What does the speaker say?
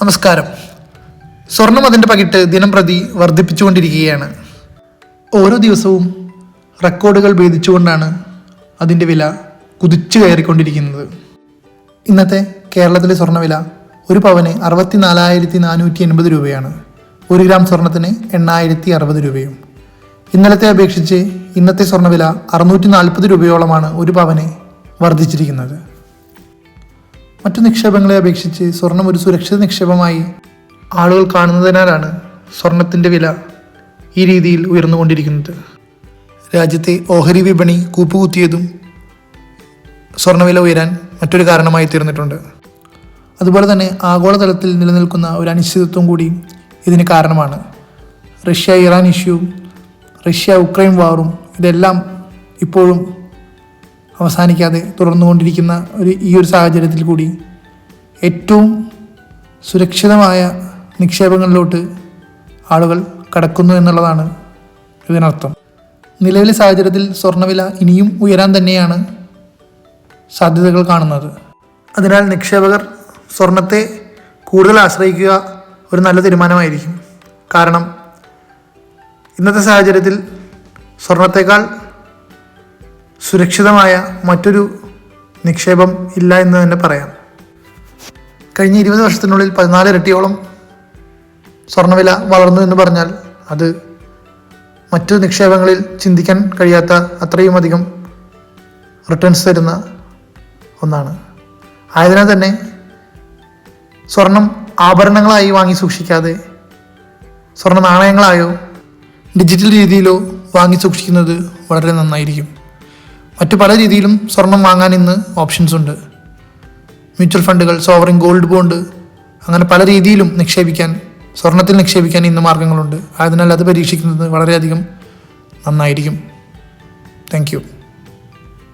നമസ്കാരം. സ്വർണം അതിന്റെ പകിട്ട് ദിനം പ്രതി വർദ്ധിപ്പിച്ചുകൊണ്ടിരിക്കുകയാണ്. ഓരോ ദിവസവും റെക്കോർഡുകൾ ഭേദിച്ചുകൊണ്ടാണ് അതിന്റെ വില കുതിച്ചു കയറിക്കൊണ്ടിരിക്കുന്നത്. ഇന്നത്തെ കേരളത്തിലെ സ്വർണവില ഒരു പവന് അറുപത്തി നാലായിരത്തി നാനൂറ്റി എൺപത് രൂപയാണ്. ഒരു ഗ്രാം സ്വർണത്തിന് എണ്ണായിരത്തി അറുപത് രൂപയും. ഇന്നലത്തെ അപേക്ഷിച്ച് ഇന്നത്തെ സ്വർണവില അറുന്നൂറ്റി നാൽപ്പത് രൂപയോളമാണ് ഒരു പവന് വർദ്ധിച്ചിരിക്കുന്നത്. മറ്റു നിക്ഷേപങ്ങളെ അപേക്ഷിച്ച് സ്വർണം ഒരു സുരക്ഷിത നിക്ഷേപമായി ആളുകൾ കാണുന്നതിനാലാണ് സ്വർണത്തിന്റെ വില ഈ രീതിയിൽ ഉയർന്നുകൊണ്ടിരിക്കുന്നത്. രാജ്യത്തെ ഓഹരി വിപണി കൂപ്പുകുത്തിയതും സ്വർണവില ഉയരാൻ മറ്റൊരു കാരണമായി തീർന്നിട്ടുണ്ട്. അതുപോലെ തന്നെ ആഗോളതലത്തിൽ നിലനിൽക്കുന്ന ഒരു അനിശ്ചിതത്വം കൂടി ഇതിന് കാരണമാണ്. Russia Iran issue Russia Ukraine വാറും ഇതെല്ലാം ഇപ്പോഴും അവസാനിക്കാതെ തുടർന്നുകൊണ്ടിരിക്കുന്ന ഒരു ഈ ഒരു സാഹചര്യത്തിൽ കൂടി ഏറ്റവും സുരക്ഷിതമായ നിക്ഷേപങ്ങളിലോട്ട് ആളുകൾ കടക്കുന്നു എന്നുള്ളതാണ് ഇതിനർത്ഥം. നിലവിലെ സാഹചര്യത്തിൽ സ്വർണവില ഇനിയും ഉയരാൻ തന്നെയാണ് സാധ്യതകൾ കാണുന്നത്. അതിനാൽ നിക്ഷേപകർ സ്വർണത്തെ കൂടുതൽ ആശ്രയിക്കുക ഒരു നല്ല തീരുമാനമായിരിക്കും. കാരണം ഇന്നത്തെ സാഹചര്യത്തിൽ സ്വർണത്തേക്കാൾ സുരക്ഷിതമായ മറ്റൊരു നിക്ഷേപം ഇല്ല എന്ന് തന്നെ പറയാം. കഴിഞ്ഞ ഇരുപത് വർഷത്തിനുള്ളിൽ പതിനാല് ഇരട്ടിയോളം സ്വർണവില വളർന്നു എന്ന് പറഞ്ഞാൽ അത് മറ്റു നിക്ഷേപങ്ങളിൽ ചിന്തിക്കാൻ കഴിയാത്ത അത്രയും അധികം റിട്ടേൺസ് തരുന്ന ഒന്നാണ്. ആയതിനാൽ തന്നെ സ്വർണം ആഭരണങ്ങളായി വാങ്ങി സൂക്ഷിക്കാതെ സ്വർണ നാണയങ്ങളായോ ഡിജിറ്റൽ രീതിയിലോ വാങ്ങി സൂക്ഷിക്കുന്നത് വളരെ നന്നായിരിക്കും. മറ്റു പല രീതിയിലും സ്വർണം വാങ്ങാൻ ഇന്ന് ഓപ്ഷൻസ് ഉണ്ട്. മ്യൂച്വൽ ഫണ്ടുകൾ സോവറിങ് ഗോൾഡ് ബോണ്ട് അങ്ങനെ പല രീതിയിലും നിക്ഷേപിക്കാൻ സ്വർണത്തിൽ നിക്ഷേപിക്കാൻ ഇന്ന് മാർഗങ്ങളുണ്ട് ആയതിനാൽ അത് പരീക്ഷിക്കുന്നത് വളരെയധികം നന്നായിരിക്കും. Thank you